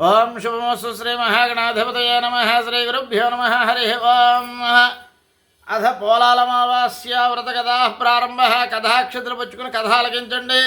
ఓం శుభమస్సు శ్రీ మహాగణాధిపతయ నమ. శ్రీ గురుభ్యో నమ. హరి ఓం అథ పోలాలమావాస్య వ్రత కథా ప్రారంభ. కథాక్షతులు పుచ్చుకుని కథ ఆలకించండి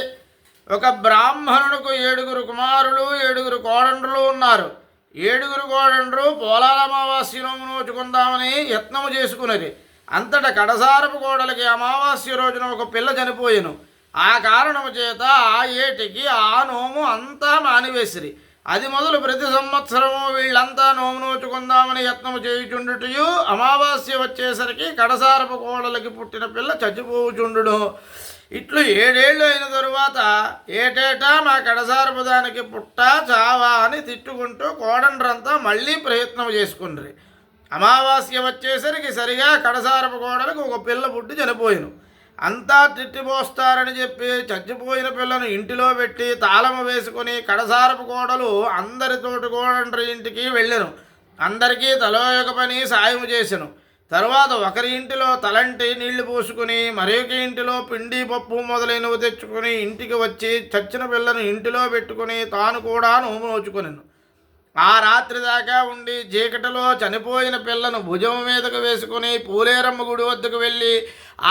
ఒక బ్రాహ్మణునికి ఏడుగురు కుమారులు ఏడుగురు కోడండ్రులు ఉన్నారు. ఏడుగురు కోడండ్రు పోలాలమావాస్యను నోచుకుందామని యత్నము చేసుకున్నది. అంతట కడసారపు కోడలికి అమావాస్య రోజున ఒక పిల్ల చనిపోయాను. ఆ కారణము చేత ఆ ఏటికి ఆ నోము అంతా మానివేసిరి. అది మొదలు ప్రతి సంవత్సరము వీళ్ళంతా నోము నోచుకుందామని యత్నము చేయుచుండుటయు అమావాస్య వచ్చేసరికి కడసారపు కోడలకి పుట్టిన పిల్ల చచ్చిపోవుచుండును ఇట్లు ఏడేళ్ళు అయిన తరువాత ఏటేటా మా కడసారపు దానికి పుట్ట చావా అని తిట్టుకుంటూ కోడండ్రంతా మళ్ళీ ప్రయత్నం చేసుకుండ్రి. అమావాస్య వచ్చేసరికి సరిగా కడసారపు కోడలకు ఒక పిల్ల పుట్టి చనిపోయిను. అంతా తిట్టిపోస్తారని చెప్పి చచ్చిపోయిన పిల్లను ఇంటిలో పెట్టి తాళము వేసుకుని కడసారపు కోడలు అందరితోటి కోడండ్రి ఇంటికి వెళ్ళాను. అందరికీ తలోయక పని సాయం చేశాను తర్వాత ఒకరి ఇంటిలో తలంటి నీళ్ళు పోసుకుని మరొక ఇంటిలో పిండి పప్పు మొదలైనవి తెచ్చుకుని ఇంటికి వచ్చి చచ్చిన పిల్లను ఇంటిలో పెట్టుకుని తాను కూడా నోము నోచుకొనెను. ఆ రాత్రి దాకా ఉండి చీకటిలో చనిపోయిన పిల్లను భుజం మీదకు వేసుకుని పూలేరమ్మ గుడి వద్దకు వెళ్ళి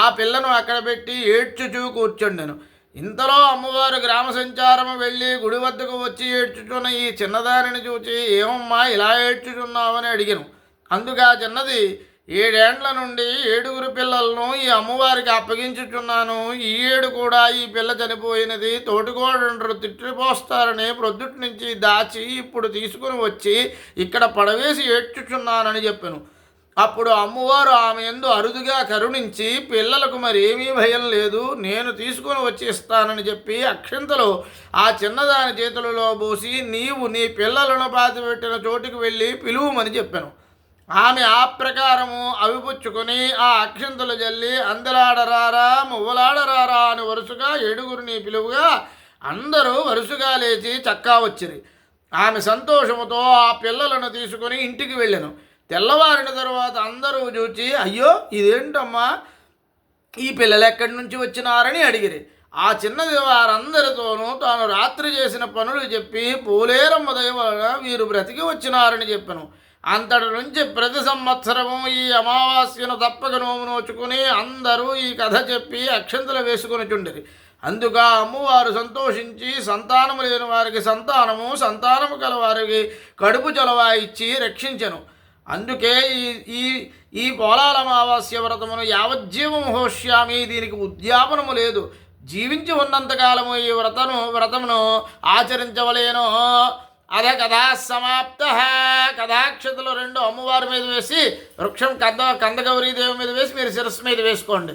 ఆ పిల్లను అక్కడ పెట్టి ఏడ్చుచూ కూర్చుండెను. ఇంతలో అమ్మవారు గ్రామ సంచారము వెళ్ళి గుడి వద్దకు వచ్చి ఏడ్చుచున్న ఈ చిన్నదానిని చూచి ఏమమ్మా ఇలా ఏడ్చుచున్నావని అడిగాను. అందుకు ఆ చిన్నది ఏడేండ్ల నుండి ఏడుగురు పిల్లలను ఈ అమ్మవారికి అప్పగించుచున్నాను. ఈ ఏడు కూడా ఈ పిల్ల చనిపోయినది. తోటికోడు తిట్టిపోస్తారని ప్రొద్దుటి నుంచి దాచి ఇప్పుడు తీసుకుని వచ్చి ఇక్కడ పడవేసి ఏడ్చుచున్నానని చెప్పాను. అప్పుడు అమ్మవారు ఆమె ఎందు అరుదుగా కరుణించి పిల్లలకు మరి ఏమీ భయం లేదు నేను తీసుకొని వచ్చి ఇస్తానని చెప్పి అక్షింతలు ఆ చిన్నదాని చేతులలో పోసి నీవు నీ పిల్లలను పాతిపెట్టిన చోటికి వెళ్ళి పిలువమని చెప్పాను. ఆమె ఆ ప్రకారము అవిపుచ్చుకొని ఆ అక్షంతలు జల్లి అందలాడరారా మువ్వలాడరారా అని వరుసగా ఏడుగురిని పిలువుగా అందరూ వరుసగా లేచి చక్కా వచ్చిరి. ఆమె సంతోషముతో ఆ పిల్లలను తీసుకొని ఇంటికి వెళ్ళాను. తెల్లవారిన తర్వాత అందరూ చూచి అయ్యో ఇదేంటమ్మా? ఈ పిల్లలు ఎక్కడి నుంచి వచ్చినారని అడిగిరి. ఆ చిన్నది వారందరితోనూ తాను రాత్రి చేసిన పనులు చెప్పి పూలేరమ్మ దయ వలన వీరు బ్రతికి వచ్చినారని చెప్పాను. అంతటి నుంచి ప్రతి సంవత్సరము ఈ అమావాస్యను తప్పక నోము నోచుకుని అందరూ ఈ కథ చెప్పి అక్షంతలు వేసుకుని చుండిరి అందుగా అమ్మవారు సంతోషించి సంతానము లేని వారికి సంతానము సంతానము కలవారికి కడుపు చొలవ ఇచ్చి రక్షించెను. అందుకే ఈ ఈ ఈ పోలాల అమావాస్య వ్రతమును యావజ్జీవం హోష్యామి దీనికి ఉద్యాపనము లేదు. జీవించి ఉన్నంతకాలము ఈ వ్రతను వ్రతమును ఆచరించవలేను. అదే కదా సమాప్త కథాక్షతలు రెండు అమ్మవారి మీద వేసి వృక్షం కంద కందగౌరీదేవి మీద వేసి మీరు శిరస్సు మీద వేసుకోండి.